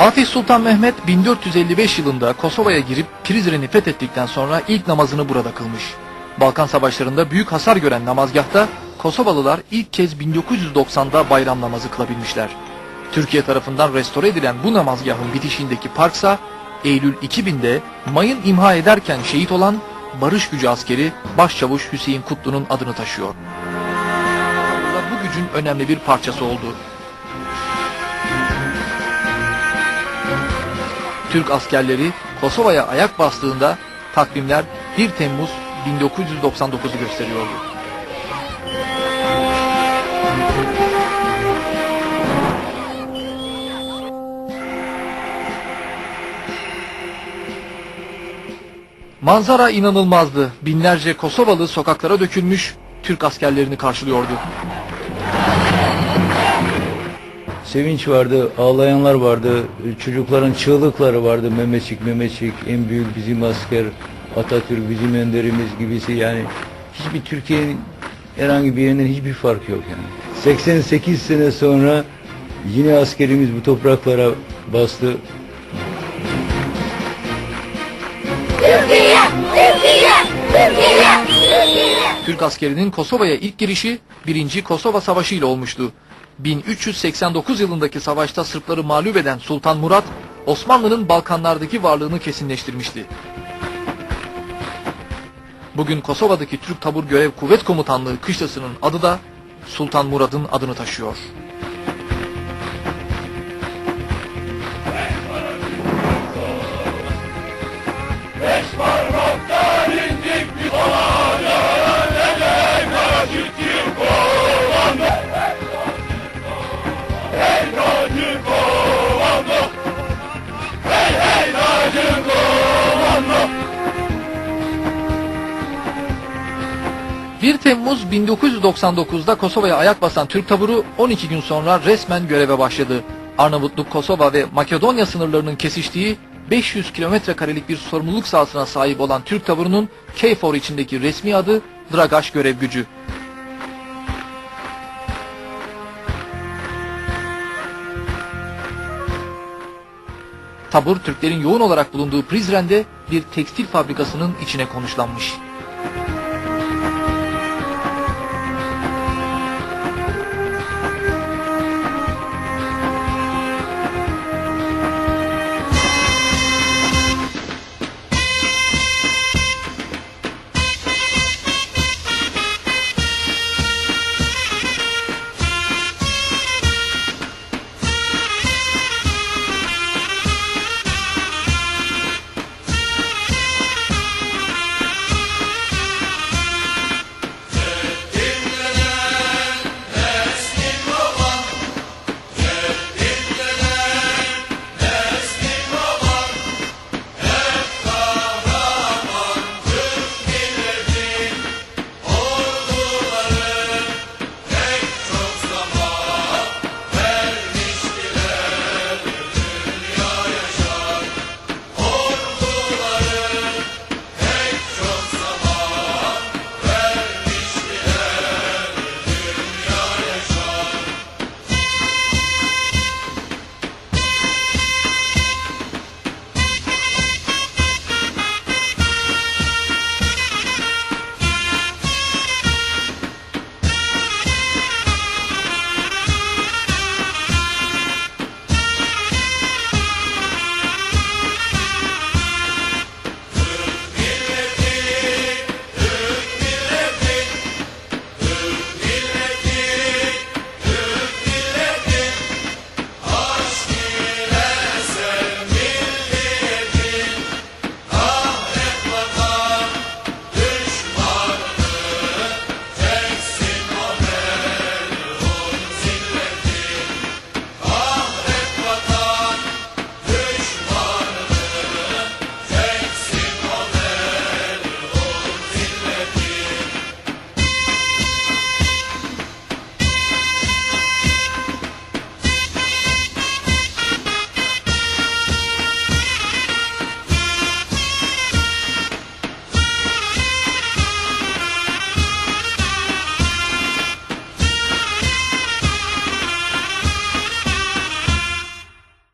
Fatih Sultan Mehmet 1455 yılında Kosova'ya girip Prizren'i fethettikten sonra ilk namazını burada kılmış. Balkan Savaşları'nda büyük hasar gören namazgahta Kosovalılar ilk kez 1990'da bayram namazı kılabilmişler. Türkiye tarafından restore edilen bu namazgahın bitişindeki parksa Eylül 2000'de mayın imha ederken şehit olan barış gücü askeri Başçavuş Hüseyin Kutlu'nun adını taşıyor. Bu gücün önemli bir parçası oldu. Türk askerleri Kosova'ya ayak bastığında takvimler 1 Temmuz 1999'u gösteriyordu. Manzara inanılmazdı. Binlerce Kosovalı sokaklara dökülmüş, Türk askerlerini karşılıyordu. Sevinç vardı, ağlayanlar vardı, çocukların çığlıkları vardı. Mehmetçik, Mehmetçik, en büyük bizim asker, Atatürk bizim önderimiz gibisi yani. Hiçbir Türkiye'nin herhangi bir yerinden hiçbir fark yok yani. 88 sene sonra yine askerimiz bu topraklara bastı. Türk askerinin Kosova'ya ilk girişi 1. Kosova Savaşı ile olmuştu. 1389 yılındaki savaşta Sırpları mağlup eden Sultan Murat, Osmanlı'nın Balkanlardaki varlığını kesinleştirmişti. Bugün Kosova'daki Türk Tabur Görev Kuvvet Komutanlığı kışlasının adı da Sultan Murad'ın adını taşıyor. ...1 Temmuz 1999'da Kosova'ya ayak basan Türk taburu 12 gün sonra resmen göreve başladı. Arnavutluk, Kosova ve Makedonya sınırlarının kesiştiği 500 kilometre karelik bir sorumluluk sahasına sahip olan Türk taburunun KFOR içindeki resmi adı Dragaş Görev Gücü. Tabur Türklerin yoğun olarak bulunduğu Prizren'de bir tekstil fabrikasının içine konuşlanmış.